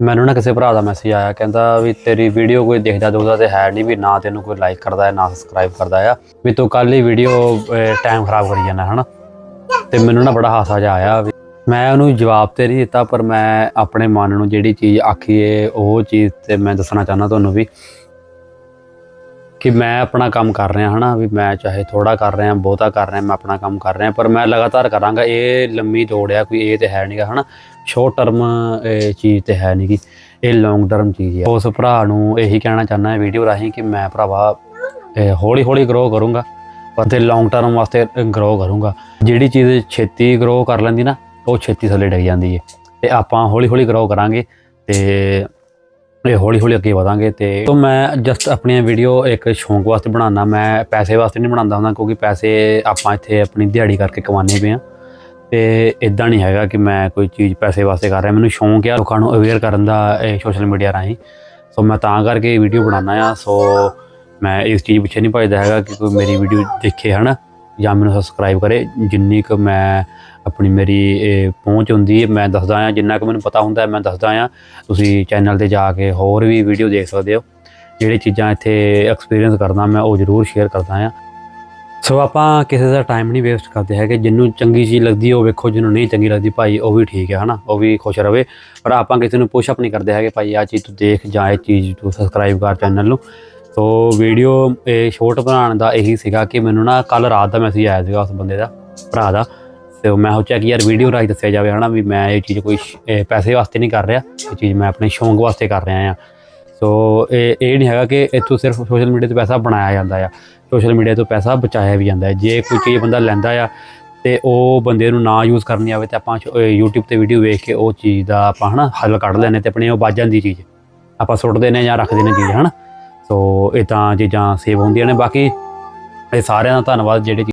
ਮੈਨੂੰ ਨਾ ਕਿਸੇ ਭਰਾ ਦਾ ਮੈਸੇਜ ਆਇਆ, ਕਹਿੰਦਾ ਵੀ ਤੇਰੀ ਵੀਡੀਓ ਕੋਈ ਦੇਖਦਾ ਦੁਖਦਾ ਤੇ ਹੈ ਨਹੀਂ ਵੀ ਨਾ ਤੈਨੂੰ ਕੋਈ ਲਾਈਕ ਕਰਦਾ ਹੈ, ਨਾ ਸਬਸਕ੍ਰਾਈਬ ਕਰਦਾ ਆ ਵੀ ਤੂੰ ਕੱਲ ਹੀ ਵੀਡੀਓ ਟਾਈਮ ਖਰਾਬ ਕਰੀ ਜਾਂਦਾ, ਹਨਾ? ਤੇ ਮੈਨੂੰ ਨਾ ਬੜਾ ਹਾਸਾ ਜਿਹਾ ਆਇਆ ਵੀ ਮੈਂ ਉਹਨੂੰ ਜਵਾਬ ਤੇ ਨਹੀਂ ਦਿੱਤਾ, ਪਰ ਮੈਂ ਆਪਣੇ ਮਨ ਨੂੰ ਜਿਹੜੀ ਚੀਜ਼ ਆਖੀਏ ਉਹ ਚੀਜ਼ ਤੇ ਮੈਂ ਦੱਸਣਾ ਚਾਹੁੰਦਾ ਤੁਹਾਨੂੰ ਵੀ ਕਿ ਮੈਂ ਆਪਣਾ ਕੰਮ ਕਰ ਰਿਹਾ, ਹਨਾ, ਵੀ ਮੈਂ ਚਾਹੇ ਥੋੜਾ ਕਰ ਰਿਹਾ, ਬਹੁਤਾ ਕਰ ਰਿਹਾ, ਮੈਂ ਆਪਣਾ ਕੰਮ ਕਰ ਰਿਹਾ, ਪਰ ਮੈਂ ਲਗਾਤਾਰ ਕਰਾਂਗਾ, ਇਹ ਲੰਮੀ ਦੌੜ ਆ, ਕੋਈ ਇਹ ਤੇ ਹੈ ਨਹੀਂਗਾ ਹਨਾ। ਸ਼ਾਰਟ ਟਰਮ ਚੀਜ਼ ਤੇ ਹੈ ਨਹੀਂਗੀ ਇਹ ਲੌਂਗ ਟਰਮ ਚੀਜ਼ ਹੈ ਉਸ ਭਰਾ ਨੂੰ ਇਹੀ ਕਹਿਣਾ ਚਾਹੁੰਦਾ ਹਾਂ ਵੀਡੀਓ ਰਾਹੀਂ ਕਿ ਮੈਂ ਭਰਾਵਾ ਹੌਲੀ ਹੌਲੀ ਗਰੋ ਕਰੂੰਗਾ ਅਤੇ ਲੌਂਗ ਟਰਮ ਵਾਸਤੇ ਗਰੋ ਕਰੂੰਗਾ। ਜਿਹੜੀ ਚੀਜ਼ ਛੇਤੀ ਗਰੋ ਕਰ ਲੈਂਦੀ ਨਾ, ਉਹ ਛੇਤੀ ਥੱਲੇ ਡਿੱਗ ਜਾਂਦੀ ਹੈ ਤੇ ਆਪਾਂ ਹੌਲੀ ਹੌਲੀ ਗਰੋ ਕਰਾਂਗੇ, ਤੇ ਇਹ ਹੌਲੀ ਹੌਲੀ ਅੱਗੇ ਵਧਾਂਗੇ ਤੇ ਤੋਂ ਮੈਂ ਜਸਟ ਆਪਣੀਆਂ ਵੀਡੀਓ ਇੱਕ ਸ਼ੌਂਕ ਵਾਸਤੇ ਬਣਾਉਣਾ ਮੈਂ ਪੈਸੇ ਵਾਸਤੇ ਨਹੀਂ ਬਣਾਉਂਦਾ ਹੁੰਦਾ ਕਿਉਂਕਿ ਪੈਸੇ ਆਪਾਂ ਇੱਥੇ ਆਪਣੀ ਦਿਹਾੜੀ ਕਰਕੇ ਕਮਾਉਂਦੇ ਪਏ ਆ ਤੇ ਇਦਾਂ ਨਹੀਂ ਹੈਗਾ ਕਿ ਮੈਂ ਕੋਈ ਚੀਜ਼ ਪੈਸੇ ਵਾਸਤੇ ਕਰ ਰਿਹਾ। ਮੈਨੂੰ ਸ਼ੌਂਕ ਆ ਲੋਕਾਂ ਨੂੰ ਅਵੇਅਰ ਕਰਨ ਦਾ ਇਹ ਸੋਸ਼ਲ ਮੀਡੀਆ ਰਾਹੀਂ। ਸੋ ਮੈਂ ਤਾਂ ਕਰਕੇ ਵੀਡੀਓ ਬਣਾਉਣਾ ਆ ਸੋ ਮੈਂ ਇਸ ਚੀਜ਼ ਪਿੱਛੇ ਨਹੀਂ ਭੱਜਦਾ ਹੈਗਾ ਕਿ ਕੋਈ ਮੇਰੀ ਵੀਡੀਓ ਦੇਖੇ ਹਨਾ। ਜਾਂ ਮੈਨੂੰ ਸਬਸਕ੍ਰਾਈਬ ਕਰੇ, ਜਿੰਨੀ ਕੁ ਮੈਂ ਆਪਣੀ ਮੇਰੀ, ਇਹ ਪਹੁੰਚ ਹੁੰਦੀ ਹੈ, ਮੈਂ ਦੱਸਦਾ ਆ ਜਿੰਨਾ ਕੁ ਮੈਨੂੰ ਪਤਾ ਹੁੰਦਾ ਮੈਂ ਦੱਸਦਾ ਆ ਤੁਸੀਂ ਚੈਨਲ ਤੇ ਜਾ ਕੇ ਹੋਰ ਵੀ ਵੀਡੀਓ ਦੇਖ ਸਕਦੇ ਹੋ। ਜਿਹੜੀ ਚੀਜ਼ਾਂ ਇੱਥੇ ਐਕਸਪੀਰੀਅੰਸ ਕਰਦਾ ਮੈਂ, ਉਹ ਜ਼ਰੂਰ ਸ਼ੇਅਰ ਕਰਦਾ ਆ ਸੋ ਆਪਾਂ ਕਿਸੇ ਦਾ ਟਾਈਮ ਨਹੀਂ ਵੇਸਟ ਕਰਦੇ ਹੈਗੇ। ਜਿੰਨੂੰ ਚੰਗੀ ਚੀਜ਼ ਲੱਗਦੀ ਉਹ ਵੇਖੋ, ਜਿਹਨੂੰ ਨਹੀਂ ਚੰਗੀ ਲੱਗਦੀ ਭਾਈ, ਉਹ ਵੀ ਠੀਕ ਹੈ, ਹਨਾ? ਉਹ ਵੀ ਖੁਸ਼ ਰਵੇ ਪਰ ਆਪਾਂ ਕਿਸੇ ਨੂੰ ਪੁਸ਼ ਅਪ ਨਹੀਂ ਕਰਦੇ ਹੈਗੇ, ਭਾਈ ਆ ਚੀਜ਼ ਤੂੰ ਦੇਖ ਜਾਂ ਇਹ ਚੀਜ਼ ਤੂੰ ਸਬਸਕ੍ਰਾਈਬ ਕਰ ਚੈਨਲ ਨੂੰ। ਸੋ ਵੀਡੀਓ ਇਹ ਸ਼ੋਰਟ ਬਣਾਉਣ ਦਾ ਇਹੀ ਸੀਗਾ ਕਿ ਮੈਨੂੰ ਨਾ ਕੱਲ ਰਾਤ ਦਾ ਮੈਸੇਜ ਆਇਆ ਸੀਗਾ ਉਸ ਬੰਦੇ ਦਾ, ਭਰਾ ਦਾ। ਤੇ ਮੈਂ ਸੋਚਿਆ ਕਿ ਯਾਰ ਵੀਡੀਓ ਰਾਹੀਂ ਦੱਸਿਆ ਜਾਵੇ, ਹਨਾ, ਵੀ ਮੈਂ ਇਹ ਚੀਜ਼ ਕੋਈ ਪੈਸੇ ਵਾਸਤੇ ਨਹੀਂ ਕਰ ਰਿਹਾ, ਇਹ ਚੀਜ਼ ਮੈਂ ਆਪਣੇ ਸ਼ੌਂਕ ਵਾਸਤੇ ਕਰ ਰਿਹਾ ਆ ਸੋ ਇਹ ਇਹ ਨਹੀਂ ਹੈਗਾ ਕਿ ਇੱਥੋਂ ਸਿਰਫ ਸੋਸ਼ਲ ਮੀਡੀਆ ਤੇ ਪੈਸਾ ਬਣਾਇਆ ਜਾਂਦਾ ਆ ਸੋਸ਼ਲ ਮੀਡੀਆ ਤੋਂ ਪੈਸਾ ਬਚਾਇਆ ਵੀ ਜਾਂਦਾ ਹੈ। ਜੇ ਕੋਈ ਚੀਜ਼ ਬੰਦਾ ਲੈਂਦਾ ਆ ਤੇ ਉਹ ਬੰਦੇ ਨੂੰ ਨਾ ਯੂਜ਼ ਕਰਨੀ ਆਵੇ ਤੇ ਆਪਾਂ ਸ਼- YouTube ਤੇ ਵੀਡੀਓ ਵੇਖ ਕੇ ਉਹ ਚੀਜ਼ ਦਾ ਆਪਾਂ, ਹਨਾ, ਹੱਲ ਕੱਢ ਲੈਣੇ ਤੇ ਆਪਣੇ ਉਹ ਵੱਜ ਜਾਂਦੀ ਚੀਜ਼। ਆਪਾਂ ਸੁੱਟਦੇ ਨੇ ਜਾਂ ਰੱਖਦੇ ਨੇ ਚੀਜ਼, ਹਨਾ। ਸੋ ਇਹ ਤਾਂ ਚੀਜ਼ਾਂ ਸੇਵ ਹੁੰਦੀਆਂ ਨੇ। ਬਾਕੀ ਇਹ ਸਾਰਿਆਂ ਦਾ ਧੰਨਵਾਦ ਜਿਹੜੇ